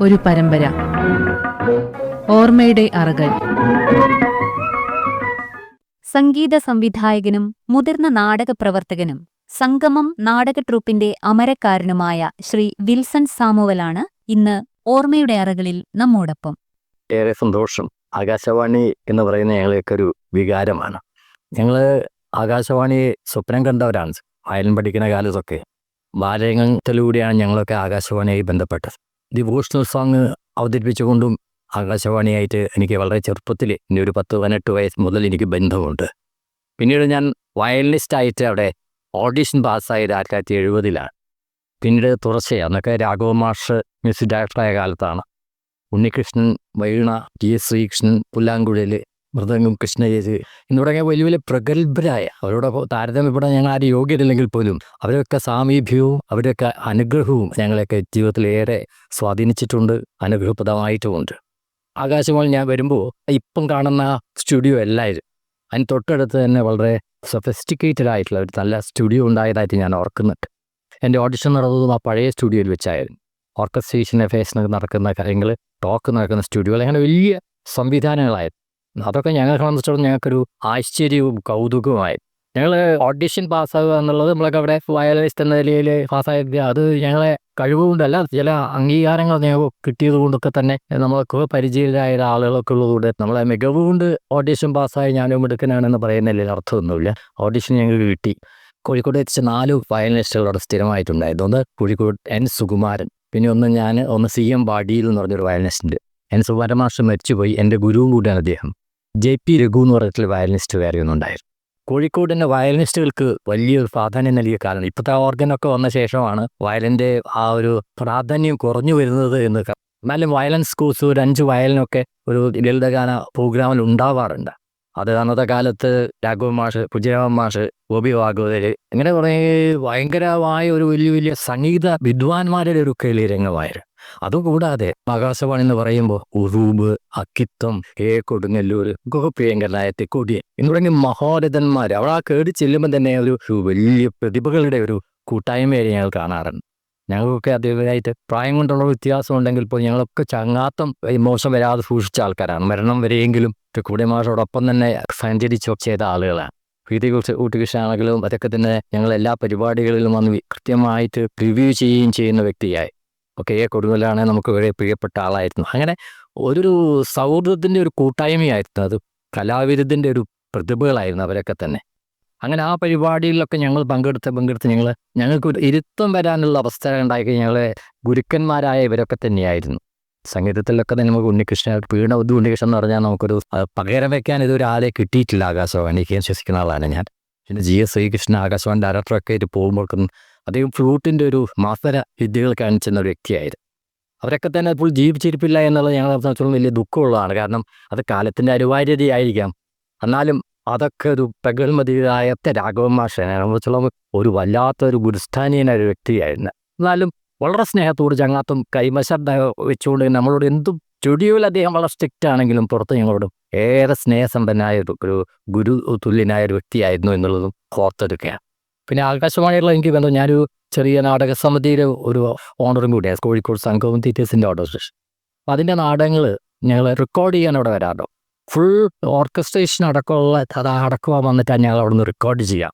ഒരു പരമ്പര. ഓർമ്മയുടെ അറകൾ. സംഗീത സംവിധായകനും മുതിർന്ന നാടക പ്രവർത്തകനും സംഗമം നാടക ട്രൂപ്പിന്റെ അമരക്കാരനുമായ ശ്രീ വിൽസൺ സാമുവലാണ് ഇന്ന് ഓർമ്മയുടെ അറകളിൽ നമ്മോടൊപ്പം. ഏറെ സന്തോഷം. ആകാശവാണി എന്ന് പറയുന്ന ഞങ്ങളെയൊക്കെ ഒരു വികാരമാണ്. ഞങ്ങൾ ആകാശവാണിയെ സ്വപ്നം കണ്ടവരാണ്. വയലിൻ പഠിക്കുന്ന കാലത്തൊക്കെ. ബാലരംഗത്തിലൂടെയാണ് ഞങ്ങളൊക്കെ ആകാശവാണിയായി ബന്ധപ്പെട്ടത്. ഡിവോഷണൽ സോങ് അവതരിപ്പിച്ചുകൊണ്ടും ആകാശവാണിയായിട്ട് എനിക്ക് വളരെ ചെറുപ്പത്തിൽ ഇനി ഒരു പത്ത് പതിനെട്ട് വയസ്സ് മുതൽ എനിക്ക് ബന്ധമുണ്ട്. പിന്നീട് ഞാൻ വയലിനിസ്റ്റായിട്ട് അവിടെ ഓഡിഷൻ പാസ്സായത് ആയിരത്തി തൊള്ളായിരത്തി എഴുപതിലാണ്. പിന്നീട് തുടർച്ചയാണ് അന്നൊക്കെ രാഘവ മാഷ് മ്യൂസിക് ഡയറക്ടറായ കാലത്താണ്. ഉണ്ണികൃഷ്ണൻ വൈണ ടി എസ് ശ്രീകൃഷ്ണൻ പുല്ലാങ്കുഴൽ മൃദംഗം കൃഷ്ണയേജ് എന്ന് തുടങ്ങിയ വലിയ വലിയ പ്രഗത്ഭരായ അവരോടൊപ്പം താരതമ്യപ്പെടാൻ ഞങ്ങൾ ആരും യോഗ്യതയില്ലെങ്കിൽ പോലും അവരൊക്കെ സാമീപ്യവും അവരൊക്കെ അനുഗ്രഹവും ഞങ്ങളെയൊക്കെ ജീവിതത്തിലേറെ സ്വാധീനിച്ചിട്ടുണ്ട് അനുഗ്രഹപ്രദമായിട്ടുമുണ്ട്. ആകാശവാണി ഞാൻ വരുമ്പോൾ ഇപ്പം കാണുന്ന സ്റ്റുഡിയോ എല്ലാവരും അതിന് തൊട്ടടുത്ത് തന്നെ വളരെ സൊഫിസ്റ്റിക്കേറ്റഡ് ആയിട്ടുള്ള ഒരു നല്ല സ്റ്റുഡിയോ ഉണ്ടായതായിട്ട് ഞാൻ ഓർക്കുന്നുണ്ട്. എന്റെ ഓഡിഷൻ നടന്നതും ആ പഴയ സ്റ്റുഡിയോയിൽ വെച്ചായിരുന്നു. ഓർക്കസ്ട്രേഷൻ എഫേഷൻ നടക്കുന്ന കാര്യങ്ങൾ ടോക്ക് നടക്കുന്ന സ്റ്റുഡിയോകൾ അങ്ങനെ വലിയ സംവിധാനങ്ങളായിരുന്നു. അതൊക്കെ ഞങ്ങളെ സംബന്ധിച്ചിടത്തോളം ഞങ്ങൾക്കൊരു ആശ്ചര്യവും കൗതുകവുമായി. ഞങ്ങൾ ഓഡിഷൻ പാസ്സാവുക എന്നുള്ളത് നമ്മളൊക്കെ അവിടെ വയലിസ്റ്റ് എന്ന നിലയിൽ പാസ്സായത് അത് ഞങ്ങളെ കഴിവുകൊണ്ടല്ല ചില അംഗീകാരങ്ങൾ ഞങ്ങൾക്ക് കിട്ടിയത് കൊണ്ടൊക്കെ തന്നെ നമ്മളൊക്കെ പരിചയരായ ആളുകളൊക്കെ ഉള്ളതുകൊണ്ട് നമ്മളെ മികവ് കൊണ്ട് ഓഡിഷൻ പാസ്സായി ഞാനും മിടുക്കനാണെന്ന് പറയുന്നതിൽ അർത്ഥമൊന്നുമില്ല. ഓഡിഷൻ ഞങ്ങൾക്ക് കിട്ടി. കോഴിക്കോട് വെച്ച് നാല് വയലിനിസ്റ്റുകൾ അവിടെ സ്ഥിരമായിട്ടുണ്ടായിരുന്നു. ഒന്ന് കോഴിക്കോട് എൻ സുകുമാരൻ പിന്നെ ഒന്ന് ഞാൻ ഒന്ന് സി എം വാടിയിൽ എന്ന് പറഞ്ഞൊരു വയലിനിസ്റ്റ് എൻ സുകുമാരൻ മാഷ് മരിച്ചുപോയി. എന്റെ ഗുരുവും കൂടിയാണ് അദ്ദേഹം. ജെ പി രഘു എന്ന് പറഞ്ഞിട്ടുള്ള വയലിനിസ്റ്റ് വേറെ കോഴിക്കോടിന്റെ വയലിനിസ്റ്റുകൾക്ക് വലിയൊരു പ്രാധാന്യം നൽകിയ കാലം ഇപ്പോഴത്തെ ഓർഗനൊക്കെ വന്ന ശേഷമാണ് വയലിന്റെ ആ ഒരു പ്രാധാന്യം കുറഞ്ഞു വരുന്നത് എന്ന് എന്നാലും വയലൻ സ്കൂൾസ് ഒരു അഞ്ച് വയലിനൊക്കെ ഒരു ലളിതഗാന പ്രോഗ്രാമിൽ ഉണ്ടാവാറുണ്ട്. അത് അന്നത്തെ കാലത്ത് രാഘവ മാഷ് കുജരാമൻ മാഷ് ഗോപി ഭാഗവതര് ഇങ്ങനെ കുറേ ഭയങ്കരമായ ഒരു വലിയ വലിയ സംഗീത വിദ്വാൻമാരുടെ ഒരു കേളി രംഗമായിരുന്നു. അതുകൂടാതെ ആകാശവാണി എന്ന് പറയുമ്പോൾ ഉറൂബ് അക്കിത്തം ഏ കൊടുങ്ങല്ലൂർ ഗോപ്രിയങ്കരനായ തെക്കോടിയൻ എന്ന് തുടങ്ങിയ മഹോരഥന്മാർ അവിടെ ആ കേടി ചെല്ലുമ്പോൾ തന്നെ ഒരു വലിയ പ്രതിഭകളുടെ ഒരു കൂട്ടായ്മയായി ഞങ്ങൾ കാണാറുണ്ട്. ഞങ്ങൾക്കൊക്കെ അതേതായിട്ട് പ്രായം കൊണ്ടുള്ള വ്യത്യാസം ഉണ്ടെങ്കിൽ പോലും ഞങ്ങളൊക്കെ ചങ്ങാത്തം മോശം വരാതെ സൂക്ഷിച്ച ആൾക്കാരാണ്. മരണം വരെയെങ്കിലും കൂടെ മാഷോടൊപ്പം തന്നെ സഞ്ചരിച്ചോ ചെയ്ത ആളുകളാണ്. പ്രീതികുറിച്ച് ഊട്ടുകൃഷ്ണാണെങ്കിലും അതൊക്കെ തന്നെ ഞങ്ങൾ എല്ലാ പരിപാടികളിലും വന്ന് കൃത്യമായിട്ട് റിവ്യൂ ചെയ്യുകയും ചെയ്യുന്ന വ്യക്തിയായി. ഒക്കെ എ കൊടുങ്ങലാണ് നമുക്ക് വളരെ പ്രിയപ്പെട്ട ആളായിരുന്നു. അങ്ങനെ ഒരു സൗഹൃദത്തിന്റെ ഒരു കൂട്ടായ്മയായിരുന്നു അത്. കലാവിരുദ്ധിന്റെ ഒരു പ്രതിഭകളായിരുന്നു അവരൊക്കെ തന്നെ. അങ്ങനെ ആ പരിപാടിയിലൊക്കെ ഞങ്ങൾ പങ്കെടുത്ത് പങ്കെടുത്ത് ഞങ്ങൾ ഞങ്ങൾക്ക് ഒരു ഇരുത്തം വരാനുള്ള അവസ്ഥ ഉണ്ടാക്കി ഞങ്ങളെ ഗുരുക്കന്മാരായ ഇവരൊക്കെ തന്നെയായിരുന്നു. സംഗീതത്തിലൊക്കെ തന്നെ നമുക്ക് ഉണ്ണികൃഷ്ണൻ പീണ ഉദ്ദു ഉണ്ണികൃഷ്ണൻ എന്ന് പറഞ്ഞാൽ നമുക്കൊരു പകരം വയ്ക്കാൻ ഇതൊരു ആളെ കിട്ടിയിട്ടില്ല ആകാശവാണിക്ക്. വിശ്വസിക്കുന്ന ആളാണ് ഞാൻ. പിന്നെ ജി എസ് ശ്രീകൃഷ്ണൻ ആകാശവാണി ഡയറക്ടറൊക്കെ ആയിട്ട് പോകുമ്പോഴേക്കും അദ്ദേഹം ഫ്ലൂട്ടിന്റെ ഒരു മാസര വിദ്യകൾ കാണിച്ചിരുന്ന ഒരു വ്യക്തിയായിരുന്നു. അവരൊക്കെ തന്നെ ഇപ്പോൾ ജീവിച്ചിരിപ്പില്ല എന്നുള്ളത് ഞങ്ങളെ സംബന്ധിച്ചോളം വലിയ ദുഃഖമുള്ളതാണ്. കാരണം അത് കാലത്തിന്റെ അനിവാര്യതയായിരിക്കാം. എന്നാലും അതൊക്കെ ഒരു പ്രഗത്മതിയായ രാഘവൻ മാഷനെ സംബന്ധിച്ചോളം ഒരു വല്ലാത്തൊരു ഗുരുസ്ഥാനീയനായ ഒരു വ്യക്തിയായിരുന്നു. എന്നാലും വളരെ സ്നേഹത്തോട് ചങ്ങാത്തും കൈമശം വെച്ചുകൊണ്ട് നമ്മളോട് എന്തും സ്റ്റുഡിയോയിൽ അദ്ദേഹം വളരെ സ്ട്രിക്റ്റ് ആണെങ്കിലും പുറത്ത് ഞങ്ങളോട് ഏറെ സ്നേഹസമ്പന്നായ ഒരു ഒരു ഗുരു തുല്യനായ ഒരു വ്യക്തിയായിരുന്നു എന്നുള്ളതും ഓർത്തെടുക്കുകയാണ് പിന്നെ ആകാശവാണിയുള്ള എനിക്ക് ബന്ധം ഞാനൊരു ചെറിയ നാടക സമിതിയിലെ ഒരു ഓണറും കൂടിയാണ് കോഴിക്കോട് സംഘവും തീറ്റേഴ്സിന്റെ ഓർഡർസ് അപ്പോൾ അതിന്റെ നാടകങ്ങൾ ഞങ്ങൾ റെക്കോർഡ് ചെയ്യാൻ അവിടെ വരാറുണ്ടോ. ഫുൾ ഓർക്കസ്ട്രേഷൻ അടക്കമുള്ള അത് അടക്കം വന്നിട്ടാണ് ഞങ്ങൾ അവിടെ നിന്ന് റെക്കോർഡ് ചെയ്യാം.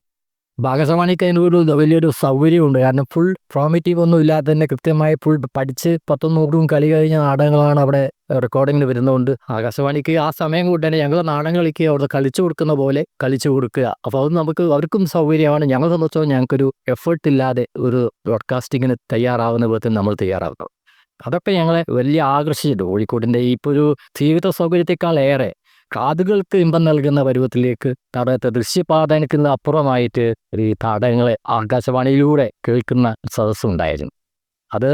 ഭാഗസവാണിക്ക് അതിനൊരു വലിയൊരു സൗകര്യമുണ്ട്. കാരണം ഫുൾ പ്രോമിറ്റീവ് ഒന്നും ഇല്ലാതെ തന്നെ കൃത്യമായി ഫുൾ പഠിച്ച് പത്തും നൂറും കളി കഴിഞ്ഞ നാടകങ്ങളാണ് അവിടെ റെക്കോർഡിങ്ങിന് വരുന്നതുകൊണ്ട് ആകാശവാണിക്ക് ആ സമയം കൊണ്ട് തന്നെ ഞങ്ങൾ നാടകം കളിക്കുക അവിടെ കളിച്ചു കൊടുക്കുന്ന പോലെ കളിച്ചു കൊടുക്കുക. അപ്പോൾ അത് നമുക്ക് അവർക്കും സൗകര്യമാണ്. ഞങ്ങളെ സംബന്ധിച്ചോ ഞങ്ങൾക്കൊരു എഫേർട്ട് ഇല്ലാതെ ഒരു ബ്രോഡ്കാസ്റ്റിങ്ങിന് തയ്യാറാവുന്ന വിധത്തിൽ നമ്മൾ തയ്യാറാവുന്നത് അതൊക്കെ ഞങ്ങളെ വലിയ ആകർഷിച്ചിട്ടുണ്ട്. കോഴിക്കോടിന്റെ ഇപ്പോൾ ഒരു ജീവിത സൗകര്യത്തെക്കാൾ ഏറെ കാതുകൾക്ക് ഇമ്പം നൽകുന്ന പരുവത്തിലേക്ക് തടയത്തെ ദൃശ്യപാതനത്തിന് അപ്പുറമായിട്ട് ഈ തടയങ്ങളെ ആകാശവാണിയിലൂടെ കേൾക്കുന്ന സദസ്സുണ്ടായിരുന്നു. അത്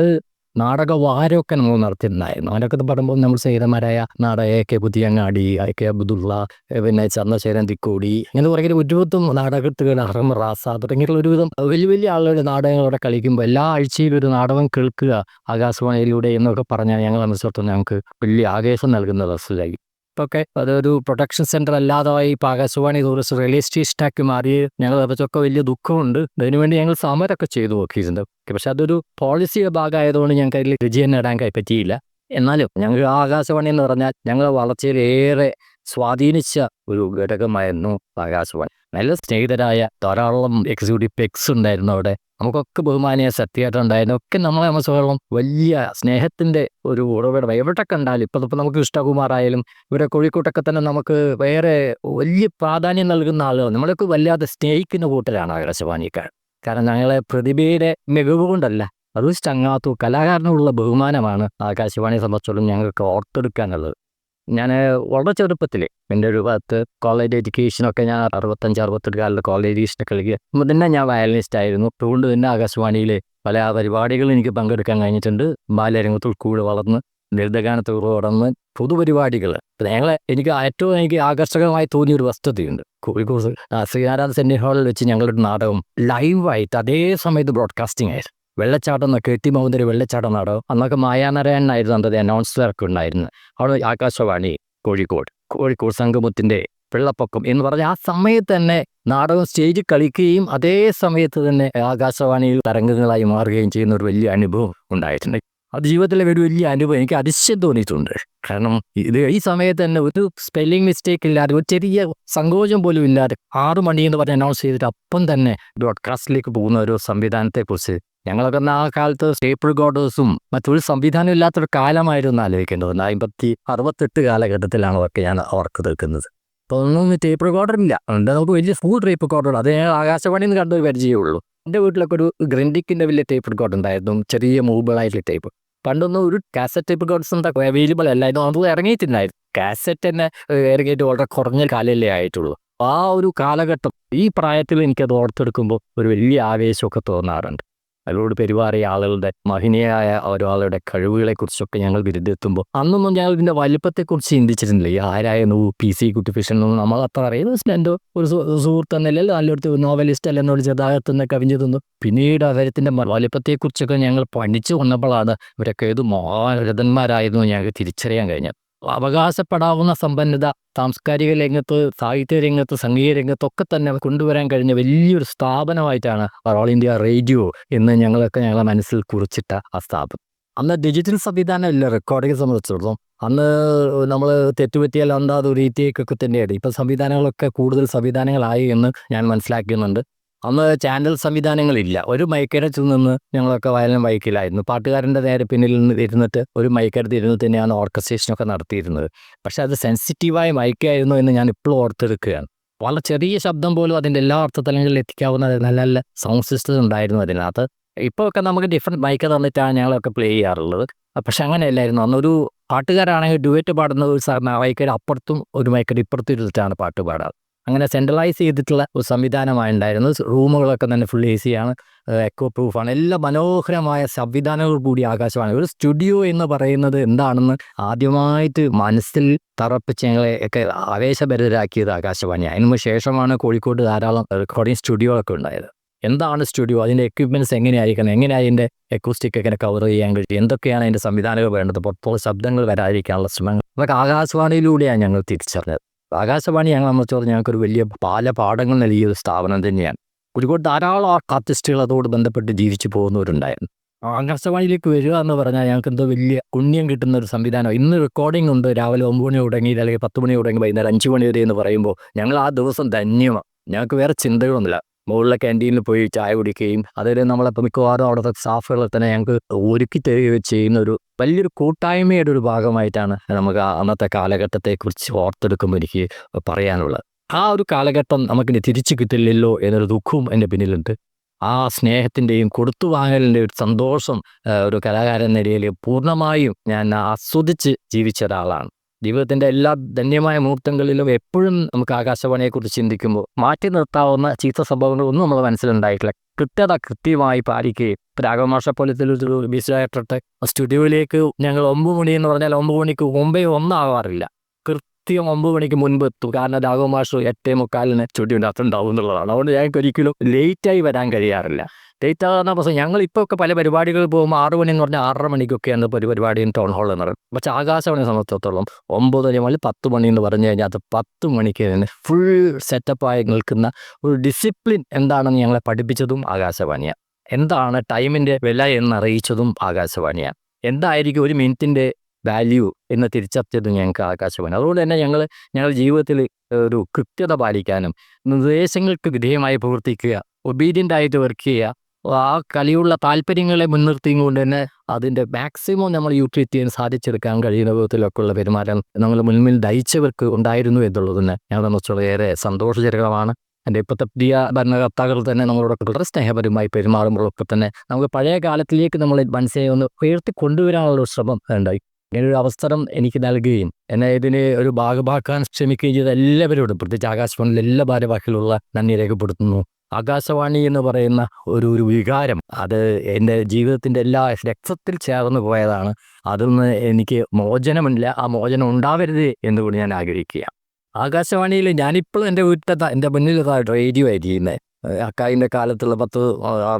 നാടകവാരമൊക്കെ നമ്മൾ നടത്തിയിട്ടുണ്ടായിരുന്നു. അതിനൊക്കെ പറയുമ്പോൾ നമ്മൾ സേതന്മാരായ നാടക A K Puthiyangadi A K Abdulla പിന്നെ ചന്ദ്രശേഖരൻ തിക്കോടി ഇങ്ങനെ പറയുന്ന ഒരുവിധം നാടകത്തുകൾ അഹ്റം റാസ തുടങ്ങിയിട്ടുള്ള ഒരുവിധം വലിയ വലിയ ആളുകളുടെ നാടകങ്ങളോടെ കളിക്കുമ്പോൾ എല്ലാ ആഴ്ചയിലും ഒരു നാടകം കേൾക്കുക ആകാശവാണിയിലൂടെ എന്നൊക്കെ പറഞ്ഞാൽ ഞങ്ങൾ സംബന്ധിച്ചിടത്തോളം ഞങ്ങൾക്ക് വലിയ ആവേശം നൽകുന്ന വസ്തുതായി ഇപ്പൊക്കെ അതൊരു പ്രൊട്ടക്ഷൻ സെന്റർ അല്ലാതായി ഇപ്പൊ ആകാശവാണി ടൂറിസ്റ്റ് റെയിൽവേ സ്റ്റേഷനാക്കി മാറി. ഞങ്ങൾ അതൊക്കെ വലിയ ദുഃഖമുണ്ട്. അതിനുവേണ്ടി ഞങ്ങൾ സമരമൊക്കെ ചെയ്തു നോക്കിയിട്ടുണ്ട്. പക്ഷെ അതൊരു പോളിസിയുടെ ഭാഗമായതുകൊണ്ട് ഞങ്ങൾക്ക് അതിൽ വിജയം നേടാൻ പറ്റിയില്ല. എന്നാലും ഞങ്ങൾ ആകാശവാണി എന്ന് പറഞ്ഞാൽ ഞങ്ങൾ വളർച്ചയിൽ ഏറെ സ്വാധീനിച്ച ഒരു ഘടകമായിരുന്നു ആകാശവാണി. നല്ല സ്നേഹിതരായ ധാരാളം എക്സിക്യൂട്ടീവ് പെക്സ് ഉണ്ടായിരുന്നു അവിടെ. നമുക്കൊക്കെ ബഹുമാനിയ സത്യമായിട്ട് ഉണ്ടായിരുന്നു ഒക്കെ നമ്മളെ സംബന്ധിച്ചോളം വലിയ സ്നേഹത്തിന്റെ ഒരു ഉറവിടം. എവിടെ കണ്ടാലും ഇപ്പൊ ഇപ്പൊ നമുക്ക് ഇഷ്ടകുമാറായാലും ഇവിടെ കോഴിക്കോട്ടൊക്കെ തന്നെ നമുക്ക് വേറെ വലിയ പ്രാധാന്യം നൽകുന്ന ആളുകൾ. നമ്മളൊക്കെ വല്ലാതെ സ്നേഹിക്കുന്ന കൂട്ടരാണ് ആകാശവാണിക്കാർ കാരണം ഞങ്ങളെ പ്രതിഭയുടെ മികവ് കൊണ്ടല്ല അത് ചങ്ങാത്തു കലാകാരനുള്ള ബഹുമാനമാണ് ആകാശവാണിയെ സംബന്ധിച്ചോളം ഞങ്ങൾക്ക് ഓർത്തെടുക്കാനുള്ളത്. ഞാൻ വളരെ ചെറുപ്പത്തിൽ എന്റെ ഒരു ഭാഗത്ത് കോളേജ് എഡ്യൂക്കേഷനൊക്കെ ഞാൻ അറുപത്തഞ്ച് അറുപത്തെട്ട് കാലത്ത് കോളേജ് എഡ്യൂക്കേഷനൊക്കെ കളിക്കുക. അപ്പോൾ തന്നെ ഞാൻ വയലിനിസ്റ്റ് ആയിരുന്നു. അതുകൊണ്ട് തന്നെ ആകാശവാണിയിൽ പല പരിപാടികളും എനിക്ക് പങ്കെടുക്കാൻ കഴിഞ്ഞിട്ടുണ്ട്. ബാലരംഗത്തിൽ കൂടെ വളർന്ന് ലളിതഗാനത്തിൽ വളർന്ന് പൊതുപരിപാടികൾ ഞങ്ങളെ എനിക്ക് ഏറ്റവും എനിക്ക് ആകർഷകമായി തോന്നിയ ഒരു വസ്തുതയുണ്ട്. കോഴിക്കോട് ശ്രീനാരായണ സെന്റി ഹാളിൽ വെച്ച് ഞങ്ങളുടെ നാടകം ലൈവായിട്ട് അതേ സമയത്ത് ബ്രോഡ്കാസ്റ്റിംഗ് ആയിരുന്നു. വെള്ളച്ചാട്ടം എന്നൊക്കെ എത്തിമാവുന്ന ഒരു വെള്ളച്ചാട്ടം നടോ അന്നൊക്കെ മായാനാരായണനായിരുന്നു അന്നത് അനൗൺസറൊക്കെ ഉണ്ടായിരുന്നു. അവിടെ ആകാശവാണി കോഴിക്കോട് കോഴിക്കോട് സംഗമത്തിന്റെ വെള്ളപ്പൊക്കം എന്ന് പറഞ്ഞ ആ സമയത്ത് തന്നെ നാടകം സ്റ്റേജിൽ കളിക്കുകയും അതേ സമയത്ത് തന്നെ ആകാശവാണിയിൽ തരംഗങ്ങളായി മാറുകയും ചെയ്യുന്ന ഒരു വലിയ അനുഭവം ഉണ്ടായിട്ടുണ്ട്. അത് ജീവിതത്തിലെ ഒരു വലിയ അനുഭവം. എനിക്ക് അതിശയം തോന്നിയിട്ടുണ്ട്. കാരണം ഇത് ഈ സമയത്ത് തന്നെ ഒരു സ്പെല്ലിംഗ് മിസ്റ്റേക്ക് ഇല്ലാതെ ഒരു ചെറിയ സങ്കോചം പോലും ഇല്ലാതെ ആറു മണി എന്ന് പറഞ്ഞ് അനൗൺസ് ചെയ്തിട്ട് അപ്പം തന്നെ ബ്രോഡ്കാസ്റ്റിലേക്ക് പോകുന്ന ഒരു സംവിധാനത്തെക്കുറിച്ച് ഞങ്ങളൊക്കെ ആ കാലത്ത് സ്റ്റേപ്പിൾ ഗോഡേഴ്സും മറ്റൊരു സംവിധാനം ഇല്ലാത്തൊരു കാലമായിരുന്നു ആലോചിക്കേണ്ടത് അമ്പത്തി അറുപത്തെട്ട് കാലഘട്ടത്തിലാണ് അതൊക്കെ ഞാൻ ഓർക്ക് തീർക്കുന്നത്. അപ്പോൾ ഒന്നും ടേപ്പ് റെക്കോർഡർ ഇല്ല. ഉണ്ട് നമുക്ക് വലിയ സ്കൂൾ ടേപ്പ് റെക്കോർഡർ അത് ഞാൻ ആകാശവാണിയിൽ നിന്ന് കണ്ടൊരു പരിചയമുള്ളൂ. എന്റെ വീട്ടിലൊക്കെ ഒരു ഗ്രൻഡിക്കിന്റെ വലിയ ടേപ്പ് റെക്കോർഡ് ഉണ്ടായിരുന്നു. ചെറിയ മൂബിളായിട്ടുള്ള ടേപ്പ് പണ്ടൊന്നും ഒരു കാസറ്റ് ടേപ്പ് റെക്കോർഡ്സ് എന്താ അവൈലബിൾ അല്ലായിരുന്നു അത് ഇറങ്ങിയിട്ടുണ്ടായിരുന്നു കാസറ്റ് തന്നെ ഇറങ്ങിയിട്ട് വളരെ കുറഞ്ഞ കാലല്ലേ ആയിട്ടുള്ളൂ. ആ ഒരു കാലഘട്ടം ഈ പ്രായത്തിൽ എനിക്കത് ഓർത്തെടുക്കുമ്പോൾ ഒരു വലിയ ആവേശമൊക്കെ തോന്നാറുണ്ട്. അതിലൂടെ പെരുമാറിയ ആളുകളുടെ മഹിനിയായ ഒരാളുടെ കഴിവുകളെക്കുറിച്ചൊക്കെ ഞങ്ങൾ വിരുദ്ധെത്തുമ്പോൾ അന്നൊന്നും ഞങ്ങൾ ഇതിന്റെ വലിപ്പത്തെക്കുറിച്ച് ചിന്തിച്ചിരുന്നില്ല. ഈ ആരായിരുന്നു പി സി കുട്ടിഫിഷൻ എന്നൊന്നും നമ്മൾ അത്ര അറിയുന്നത് എന്റെ ഒരു സുഹൃത്ത് എന്നല്ല നല്ലൊരു നോവലിസ്റ്റ് അല്ല എന്നൊരു ചെറുതാകത്തുനിന്ന് കവിഞ്ഞു തന്നു. പിന്നീട് അവരത്തിന്റെ വലിപ്പത്തെക്കുറിച്ചൊക്കെ ഞങ്ങൾ പഠിച്ചു വന്നപ്പോഴാണ് ഇവരൊക്കെ ഏത് മഹാരഥന്മാരായിരുന്നു ഞങ്ങൾക്ക് തിരിച്ചറിയാൻ കഴിഞ്ഞത്. അവകാശപ്പെടാവുന്ന സമ്പന്നത സാംസ്കാരിക രംഗത്ത് സാഹിത്യ രംഗത്ത് സംഗീത രംഗത്തൊക്കെ തന്നെ കൊണ്ടുവരാൻ കഴിഞ്ഞ വലിയൊരു സ്ഥാപനമായിട്ടാണ് ഓൾ ഇന്ത്യ റേഡിയോ എന്ന് ഞങ്ങളൊക്കെ ഞങ്ങളെ മനസ്സിൽ കുറിച്ചിട്ട ആ സ്ഥാപനം. അന്ന് ഡിജിറ്റൽ സംവിധാനം ഇല്ല റെക്കോർഡിങ് സംബന്ധിച്ചിടത്തോളം. അന്ന് നമ്മൾ തെറ്റുപറ്റിയാൽ എന്താ അത് റീറ്റേക്കൊക്കെ തന്നെയായിരുന്നു. ഇപ്പം സംവിധാനങ്ങളൊക്കെ കൂടുതൽ സംവിധാനങ്ങളായി എന്ന് ഞാൻ മനസ്സിലാക്കുന്നുണ്ട്. അന്ന് ചാനൽ സംവിധാനങ്ങളില്ല. ഒരു മൈക്കരച്ചു നിന്ന് ഞങ്ങളൊക്കെ വയലിൻ മൈക്കിലായിരുന്നു പാട്ടുകാരന്റെ നേരെ പിന്നിൽ നിന്ന് ഇരുന്നിട്ട് ഒരു മൈക്കരത്ത് ഇരുന്ന് തന്നെയാണ് ഓർക്കസ്ട്രേഷനൊക്കെ നടത്തിയിരുന്നത്. പക്ഷേ അത് സെൻസിറ്റീവായ മൈക്കായിരുന്നു എന്ന് ഞാൻ ഇപ്പോഴും ഓർത്തെടുക്കുകയാണ്. വളരെ ചെറിയ ശബ്ദം പോലും അതിന്റെ എല്ലാ അർത്ഥതലങ്ങളിലും എത്തിക്കാവുന്ന നല്ല നല്ല സൗണ്ട് സിസ്റ്റം ഉണ്ടായിരുന്നു അതിനകത്ത്. ഇപ്പോൾ ഒക്കെ നമുക്ക് ഡിഫറെന്റ് മൈക്ക് തന്നിട്ടാണ് ഞങ്ങളൊക്കെ പ്ലേ ചെയ്യാറുള്ളത്. പക്ഷെ അങ്ങനെയല്ലായിരുന്നു. അന്നൊരു പാട്ടുകാരാണെങ്കിൽ ഡുവേറ്റ് പാടുന്ന ഒരു മൈക്കയുടെ അപ്പുറത്തും ഒരു മൈക്കയുടെ ഇപ്പുറത്തും ഇരുന്നിട്ടാണ് പാട്ട് പാടാറ്. അങ്ങനെ സെൻട്രലൈസ് ചെയ്തിട്ടുള്ള ഒരു സംവിധാനമാണ് ഉണ്ടായിരുന്നത് റൂമുകളൊക്കെ തന്നെ ഫുൾ എ സിയാണ് എക്കോ പ്രൂഫാണ് എല്ലാ മനോഹരമായ സംവിധാനങ്ങൾ കൂടി ആകാശമാണ് ഒരു സ്റ്റുഡിയോ എന്ന് പറയുന്നത് എന്താണെന്ന് ആദ്യമായിട്ട് മനസ്സിൽ തറപ്പിച്ച് ഞങ്ങളെ ഒക്കെ ആവേശഭരിതരാക്കിയത് ആകാശവാണി അതിനു ശേഷമാണ് കോഴിക്കോട് ധാരാളം റെക്കോർഡിംഗ് സ്റ്റുഡിയോകളൊക്കെ ഉണ്ടായത്. എന്താണ് സ്റ്റുഡിയോ അതിന്റെ എക്യുപ്മെന്റ്സ് എങ്ങനെയായിരിക്കണം? എങ്ങനെ അതിന്റെ എക്കോസ്റ്റിക് എങ്ങനെ കവർ ചെയ്യാൻ കഴിയും എന്തൊക്കെയാണ് അതിന്റെ സംവിധാനങ്ങൾ വേണ്ടത്? പുറത്തുള്ള ശബ്ദങ്ങൾ വരാതിരിക്കാനുള്ള ശ്രമങ്ങൾ. അതൊക്കെ ആകാശവാണിയിലൂടെയാണ് ഞങ്ങൾ തിരിച്ചറിഞ്ഞത്. ആകാശവാണി ഞങ്ങൾ സംബന്ധിച്ചോളം ഞങ്ങൾക്കൊരു വലിയ പാല പാഠങ്ങൾ നൽകിയ ഒരു സ്ഥാപനം തന്നെയാണ്. ഒരുപാട് ധാരാളം ആർട്ടിസ്റ്റുകൾ അതോട് ബന്ധപ്പെട്ട് ജീവിച്ചു പോകുന്നവരുണ്ടായിരുന്നു. ആകാശവാണിയിലേക്ക് വരിക എന്ന് പറഞ്ഞാൽ ഞങ്ങൾക്ക് എന്തോ വലിയ പുണ്യം കിട്ടുന്ന ഒരു സംവിധാനം ഇന്ന് റെക്കോർഡിംഗ് ഉണ്ട്. രാവിലെ ഒമ്പത് മണി തുടങ്ങി അല്ലെങ്കിൽ പത്ത് മണി തുടങ്ങി വൈകുന്നേരം അഞ്ച് മണി വരെ എന്ന് പറയുമ്പോൾ ഞങ്ങൾ ആ ദിവസം ധന്യമാണ്. ഞങ്ങൾക്ക് വേറെ ചിന്തകളൊന്നുമില്ല. മുകളിലെ ക്യാന്റീനിൽ പോയി ചായ കുടിക്കുകയും അതിൽ നമ്മളിപ്പോൾ മിക്കവാറും അവിടുത്തെ സ്റ്റാഫുകളെ തന്നെ ഞങ്ങൾക്ക് ഒരുക്കി തരികയും ചെയ്യുന്ന ഒരു വലിയൊരു കൂട്ടായ്മയുടെ ഒരു ഭാഗമായിട്ടാണ് നമുക്ക് അന്നത്തെ കാലഘട്ടത്തെക്കുറിച്ച് ഓർത്തെടുക്കുമ്പോൾ എനിക്ക് പറയാനുള്ളത്. ആ ഒരു കാലഘട്ടം നമുക്കിനി തിരിച്ചു കിട്ടില്ലല്ലോ എന്നൊരു ദുഃഖവും എന്റെ പിന്നിലുണ്ട്. ആ സ്നേഹത്തിന്റെയും കൊടുത്തു വാങ്ങലിന്റെ ഒരു സന്തോഷം ഒരു കലാകാരൻ നിലയിൽ പൂർണമായും ഞാൻ ആസ്വദിച്ച് ജീവിച്ച ഒരാളാണ്. ജീവിതത്തിന്റെ എല്ലാ ധന്യമായ മുഹൂർത്തങ്ങളിലും എപ്പോഴും നമുക്ക് ആകാശവാണിയെക്കുറിച്ച് ചിന്തിക്കുമ്പോൾ മാറ്റി നിർത്താവുന്ന ചീത്ത സംഭവങ്ങളൊന്നും നമ്മുടെ മനസ്സിലുണ്ടായിട്ടില്ല. കൃത്യത കൃത്യമായി പാലിക്കുകയും ഇപ്പോൾ രാഘവ മാഷ പോലത്തെ ഒരു സ്റ്റുഡിയോയിലേക്ക് ഞങ്ങൾ ഒമ്പത് മണി എന്ന് പറഞ്ഞാൽ ഒമ്പത് മണിക്ക് മുമ്പേ ഒന്നാവാറില്ല. കൃത്യം ഒമ്പത് മണിക്ക് മുൻപ് എത്തും. കാരണം രാഘവമാഷ് എട്ടേ മുക്കാലിന് സ്റ്റുഡിയോന്റെ അകത്ത് ഉണ്ടാവും എന്നുള്ളതാണ്. അതുകൊണ്ട് ഞങ്ങൾക്ക് ഒരിക്കലും ലേറ്റായി വരാൻ കഴിയാറില്ല. ലേറ്റ് ആകുന്ന പ്രശ്നം ഞങ്ങൾ ഇപ്പോൾ ഒക്കെ പല പരിപാടികൾ പോകുമ്പോൾ ആറ് മണി എന്ന് പറഞ്ഞാൽ ആറര മണിക്കൊക്കെയാണ് ഒരു പരിപാടിയും ടൗൺ ഹാളിൽ പറയുന്നത്. പക്ഷേ ആകാശവാണിയെ സംബന്ധിച്ചിടത്തോളം ഒമ്പത് മണി മുതൽ പത്ത് മണി എന്ന് പറഞ്ഞു കഴിഞ്ഞാൽ അത് പത്ത് മണിക്ക് തന്നെ ഫുൾ സെറ്റപ്പായി നിൽക്കുന്ന ഒരു ഡിസിപ്ലിൻ എന്താണെന്ന് ഞങ്ങളെ പഠിപ്പിച്ചതും ആകാശവാണിയാണ് എന്താണ് ടൈമിന്റെ വില എന്ന് അറിയിച്ചതും ആകാശവാണിയാണ് എന്തായിരിക്കും ഒരു മിനിറ്റിന്റെ വാല്യൂ എന്ന് തിരിച്ചറിഞ്ഞത് ഞങ്ങൾക്ക് ആകാശവാണി അതുകൊണ്ട് തന്നെ ഞങ്ങൾ ഞങ്ങളുടെ ജീവിതത്തിൽ ഒരു കൃത്യത പാലിക്കാനും നിർദ്ദേശങ്ങൾക്ക് വിധേയമായി പ്രവർത്തിക്കുക ഒബീഡിയന്റ് ആയിട്ട് വർക്ക് ചെയ്യുക ആ കലിയുള്ള താല്പര്യങ്ങളെ മുൻനിർത്തിയും കൊണ്ട് തന്നെ അതിന്റെ മാക്സിമം നമ്മൾ യൂട്ടിലിറ്റി ചെയ്യാൻ സാധിച്ചെടുക്കാൻ കഴിയുന്ന വിധത്തിലൊക്കെ ഉള്ള പെരുമാറ്റം നമ്മൾ മുൻപിൽ ദയിച്ചവർക്ക് ഉണ്ടായിരുന്നു എന്നുള്ളത് തന്നെ ഞങ്ങളെ സംബന്ധിച്ചുള്ള ഏറെ സന്തോഷജനകമാണ്. എന്റെ ഇപ്പോഴത്തെ പുതിയ ഭരണകർത്താക്കൾ തന്നെ നമ്മളോട് വളരെ സ്നേഹപരമായി പെരുമാറുമ്പോഴൊക്കെ തന്നെ നമുക്ക് പഴയ കാലത്തിലേക്ക് നമ്മൾ മനസ്സിനെ ഒന്ന് ഉയർത്തി കൊണ്ടുവരാനുള്ള ശ്രമം ഉണ്ടായി. ഇങ്ങനൊരു അവസരം എനിക്ക് നൽകുകയും എന്നെ ഇതിന് ഒരു ഭാഗമാക്കാൻ ശ്രമിക്കുകയും ചെയ്ത എല്ലാവരോടും പ്രത്യേകിച്ച് ആകാശവാണിയിലെ എല്ലാ ഭാരവാഹികളുള്ള നന്ദി രേഖപ്പെടുത്തുന്നു. ആകാശവാണി എന്ന് പറയുന്ന ഒരു ഒരു വികാരം. അത് എന്റെ ജീവിതത്തിന്റെ എല്ലാ രക്തത്തിൽ ചേർന്ന് പോയതാണ്. അതിൽ നിന്ന് എനിക്ക് മോചനമില്ല. ആ മോചനം ഉണ്ടാവരുത് എന്നുകൂടി ഞാൻ ആഗ്രഹിക്കുക. ആകാശവാണിയിൽ ഞാനിപ്പോഴും എന്റെ വീട്ടിലത്തെ എന്റെ മുന്നിൽ റേഡിയോ ആയിരിക്കുന്നത്. അക്കായിന്റെ കാലത്തുള്ള പത്ത്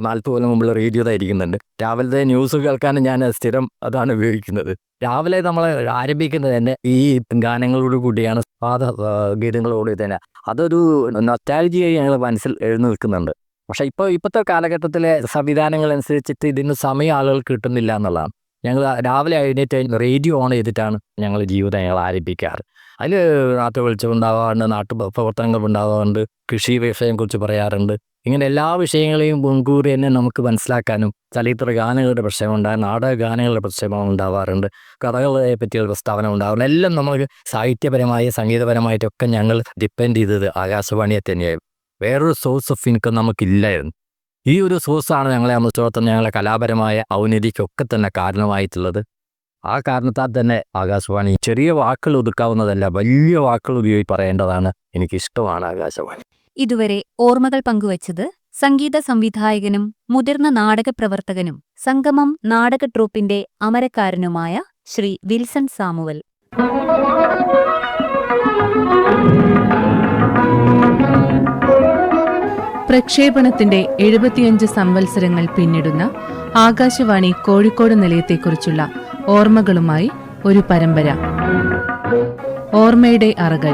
നാൽപ്പത് കൊല്ലം മുമ്പുള്ള റേഡിയോ ആയിരിക്കുന്നുണ്ട് രാവിലത്തെ ന്യൂസ് കേൾക്കാൻ ഞാൻ സ്ഥിരം അതാണ് ഉപയോഗിക്കുന്നത്. രാവിലെ നമ്മൾ ആരംഭിക്കുന്നത് തന്നെ ഈ ഗാനങ്ങളോട് കൂടിയാണ് പാത ഗീതങ്ങളോട് തന്നെ. അതൊരു നൊറ്റാലജിയായി ഞങ്ങൾ മനസ്സിൽ എഴുന്നു നിൽക്കുന്നുണ്ട് പക്ഷേ ഇപ്പോൾ ഇപ്പോഴത്തെ കാലഘട്ടത്തിലെ സംവിധാനങ്ങൾ അനുസരിച്ചിട്ട് ഇതിന് സമയം ആളുകൾക്ക് കിട്ടുന്നില്ല എന്നുള്ളതാണ്. ഞങ്ങൾ രാവിലെ എഴുന്നേറ്റ് റേഡിയോ ഓൺ ചെയ്തിട്ടാണ് ഞങ്ങൾ ജീവിതം ഞങ്ങൾ ആരംഭിക്കാറ്. അതിൽ നാട്ടു വെളിച്ചം ഉണ്ടാകാറുണ്ട് നാട്ടു പ്രവർത്തനങ്ങൾ ഉണ്ടാകാറുണ്ട് കൃഷി വ്യവസായം കുറിച്ച് പറയാറുണ്ട് ഇങ്ങനെ എല്ലാ വിഷയങ്ങളെയും മുൻകൂർ തന്നെ നമുക്ക് മനസ്സിലാക്കാനും ചലച്ചിത്ര ഗാനങ്ങളുടെ പ്രശ്നമുണ്ടാകും നാടക ഗാനങ്ങളുടെ പ്രശ്നം ഉണ്ടാവാറുണ്ട് കഥകളെ പറ്റിയൊരു പ്രസ്താവന ഉണ്ടാവാറുണ്ട്. എല്ലാം നമുക്ക് സാഹിത്യപരമായി സംഗീതപരമായിട്ടൊക്കെ ഞങ്ങൾ ഡിപ്പെൻഡ് ചെയ്തത് ആകാശവാണിയെ തന്നെയായിരുന്നു. വേറൊരു സോഴ്സ് ഓഫ് ഇൻകം നമുക്കില്ലായിരുന്നു. ഈ ഒരു സോഴ്സാണ് ഞങ്ങളെ സംബന്ധിച്ചിടത്തോളം ഞങ്ങളുടെ കലാപരമായ ഔന്നതിക്കൊക്കെ തന്നെ കാരണമായിട്ടുള്ളത്. ആ കാരണത്താൽ തന്നെ ആകാശവാണി ചെറിയ വാക്കുകൾ ഒതുക്കാവുന്നതല്ല വലിയ വാക്കുകൾ ഉപയോഗിച്ച് പറയേണ്ടതാണ് എനിക്കിഷ്ടമാണ് ആകാശവാണി. ഇതുവരെ ഓർമ്മകൾ പങ്കുവച്ചത് സംഗീത സംവിധായകനും മുതിർന്ന നാടക പ്രവർത്തകനും സംഗമം നാടക ട്രൂപ്പിന്റെ അമരക്കാരനുമായ ശ്രീ വിൽസൺ സാമുവൽ. പ്രക്ഷേപണത്തിന്റെ എഴുപത്തിയഞ്ച് സംവത്സരങ്ങൾ പിന്നിടുന്ന ആകാശവാണി കോഴിക്കോട് നിലയത്തെക്കുറിച്ചുള്ള ഓർമ്മകളുമായി ഒരു പരമ്പര. ഓർമ്മയുടെ അറകൾ.